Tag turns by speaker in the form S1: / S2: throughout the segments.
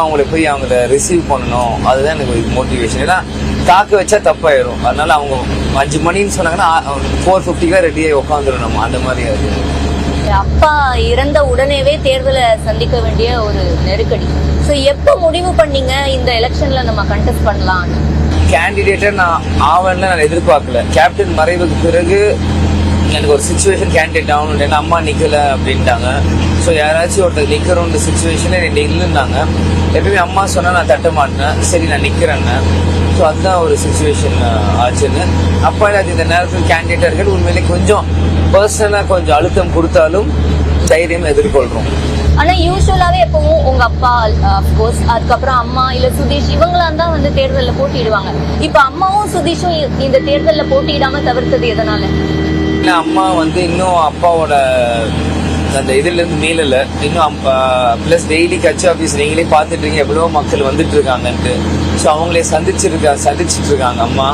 S1: அவங்கள போய் அவங்கள ரிசீவ் பண்ணணும். அதுதான் எனக்கு மோட்டிவேஷன் ஏன்னா காக்க வச்சா தப்பாயிரும். அதனால அவங்க அஞ்சு மணின்னு சொன்னாங்கன்னா ஃபோர் ஃபிஃப்டிக்காக ரெடியாகி உட்காந்துரும் நம்ம. அந்த மாதிரி அது.
S2: அப்பா இறந்த உடனேவே தேர்தலை சந்திக்க வேண்டிய ஒரு நெருக்கடி. சோ எப்ப முடிவு பண்ணீங்க இந்த எலெக்ஷன்ல நம்ம கண்டெஸ்ட் பண்ணலாம்னு?
S1: கேண்டிடேட்டை நான் ஆவன்ல நான் எதிர்பார்க்கல. கேப்டன் மறைவுக்கு பிறகு எனக்கு ஒரு சுச்சுவேஷன் கேண்டிடேட் ஆகணும் ஏன்னா அம்மா நிக்கல அப்படின்ட்டாங்க. ஸோ யாராச்சும் ஒருத்தர் நிற்கிறோன்ற சுச்சுவேஷன்ல ரெண்டு இல்லைன்னாங்க எப்பயுமே அம்மா சொன்னால் நான் தட்ட மாட்டேன். சரி நான் நிக்கிறேன்னு ஸோ அதுதான் ஒரு சுச்சுவேஷன் ஆச்சுன்னு. அப்பா எனக்கு இந்த நேரத்தில் கேண்டிடேட்டாக இருக்கிறது உண்மையிலே கொஞ்சம் பர்சனலாக கொஞ்சம் அழுத்தம் கொடுத்தாலும் தைரியம் எதிர்கொள்கிறோம்
S2: ஆனா யூஸ்வலாவே எப்பவும் உங்க அப்பா கோர்ஸ் அதுக்கப்புறம் அம்மா இல்ல சுதீஷ் இவங்களா தான் வந்து தேர்தல்ல போட்டியிடுவாங்க. இப்ப அம்மாவும் சுதீஷும் இந்த தேர்தல்ல போட்டியிடாம தவிர்த்தது எதனால?
S1: ஏன்னா அம்மா வந்து இன்னும் அப்பாவோட அந்த இதுல இருந்து மீளல. இன்னும் பிளஸ் டெய்லி கட்சி ஆஃபீஸ் நீங்களே பார்த்துட்டு இருக்கீங்க. எவ்வளவோ மக்கள் வந்துட்டு இருக்காங்கன்ட்டு. ஸோ அவங்களே சந்திச்சிருக்கா சந்திச்சுட்டு இருக்காங்க அம்மா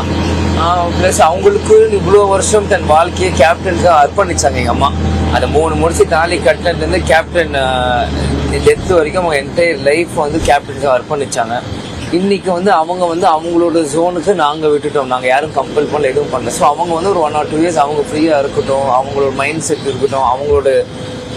S1: பிளஸ் அவங்களுக்கு இவ்வளோ வருஷம் தன் வாழ்க்கையை கேப்டனுக்கு அர்ப்பணிச்சாங்க எங்கள் அம்மா. அந்த மூணு முடிச்சு தாலி கட்டினதுலேருந்து கேப்டன் டெத்து வரைக்கும் அவங்க என்டையர் லைஃப் வந்து கேப்டனுக்கு அர்ப்பணிச்சாங்க. இன்னைக்கு வந்து அவங்க வந்து அவங்களோட ஜோனுக்கு நாங்க விட்டுட்டோம். நாங்க யாரும் கம்பல் பண்ணல எதுவும் பண்ணல. ஸோ அவங்க வந்து ஒரு ஒன் ஆர் டூ இயர்ஸ் அவங்க ஃப்ரீயா இருக்கட்டும் அவங்களோட மைண்ட் செட் இருக்கட்டும் அவங்களோட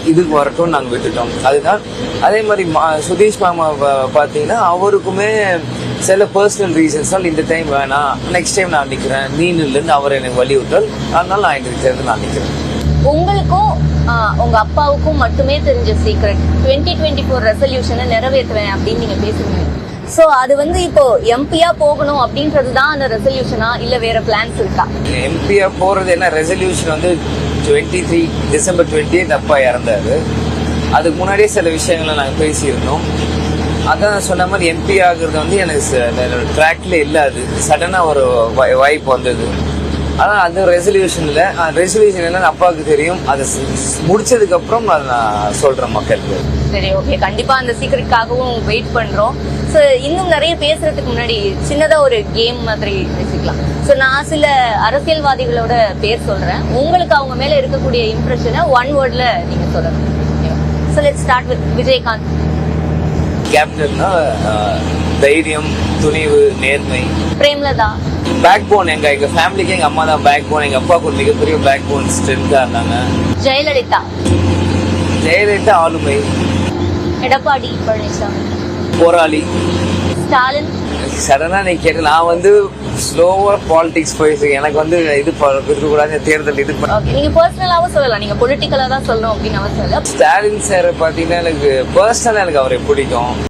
S1: இதுக்கு வரட்டும் நாங்க விட்டுட்டோம். அதுதான் அதே மாதிரி மா- சுதீஷ் மாமா பா- பாத்தீங்கன்னா அவருக்குமே சில பர்சனல் ரீசன்ஸ்னால் இந்த டைம் வேணாம் நெக்ஸ்ட் டைம் நான் நிக்கிறேன் நீ நில்லுன்னு அவர் எனக்கு வலியுறுத்தல். அதனால நான் இந்த தேர்தல் நான் நிக்கிறேன்.
S2: உங்களுக்கும் உங்க அப்பாவுக்கும் மட்டுமே தெரிஞ்ச சீக்ரெட் டுவெண்ட்டி டுவெண்ட்டி ஃபோர் ரெசல்யூஷனை நிறைவேற்றுவேன் அப்படின்னு நீங்க பேசுறீங்க. சோ அது வந்து இப்போ எம்பியா போகணும் அப்படின்றது தான் அந்த ரெசல்யூஷனா இல்ல வேற பிளான்ஸ் இருக்கா?
S1: எம்பியா போறது என்ன? ரெசல்யூஷன் வந்து twenty three December twenty eight அப்பா இறந்தாரு. அதுக்கு முன்னாடியே சில விஷயங்களை நாங்கள் பேசியிருந்தோம். அதான் சொன்ன மாதிரி எம்பி ஆகுறது வந்து எனக்கு ட்ராக்ல இல்லை அது சடனாக ஒரு வாய்ப்பு வந்தது. ஆனால் அது ரெசல்யூஷன் இல்லை ரெசல்யூஷன் என்னன்னு அப்பாவுக்கு தெரியும். அதை ஸ்- ஸ்- முடிச்சதுக்கு அப்புறம் அதை நான் சொல்றேன் மக்களுக்கு.
S2: சரி ஓகே கண்டிப்பா அந்த சீக்ரெட்காகவும் வெயிட் பண்றோம். ஸோ இன்னும் நிறைய பேசுறதுக்கு முன்னாடி சின்னதா ஒரு கேம் மாதிரி வச்சுக்கலாம். ஸோ நான் சில அரசியல்வாதிகளோட பேர் சொல்றேன். உங்களுக்கு அவங்க மேல இருக்கக்கூடிய இம்ப்ரெஷனை ஒன் வேர்ட்ல நீங்க சொல்லணும். So let start with Vijayakanth.
S1: கேப்டன்னா தைரியம் துணிவு நேர்மை.
S2: பிரேம்லதா?
S1: பேக் போன் எங்க? எங்க ஃபேமிலிக்கு எங்க அம்மா தான் பேக் போன் எங்க அப்பாவுக்கு ஒரு மிகப்பெரிய பேக் போன் ஸ்ட்ரென்த்தா இருந்தாங்க.
S2: ஜெயலலிதா?
S1: ஜெயலலிதா ஆளுமை.
S2: எடப்பாடி பழனிசாமி.
S1: போராளி.
S2: ஸ்டாலின்?
S1: சடனா நீ கேட்டு நான் வந்து ஸ்லோவா பாலிடிக்ஸ் போயிட்டு எனக்கு வந்து இது இருக்கக்கூடாது தேர்தல் இது பண்ண
S2: நீங்க பர்சனலாவும் சொல்லலாம். நீங்க பொலிட்டிக்கலா தான் சொல்லணும் அப்படின்னு அவசியம்
S1: ஸ்டாலின் சார் பாத்தீங்கன்னா எனக்கு பர்சனலா எனக்கு அவரை பிடிக்கும்.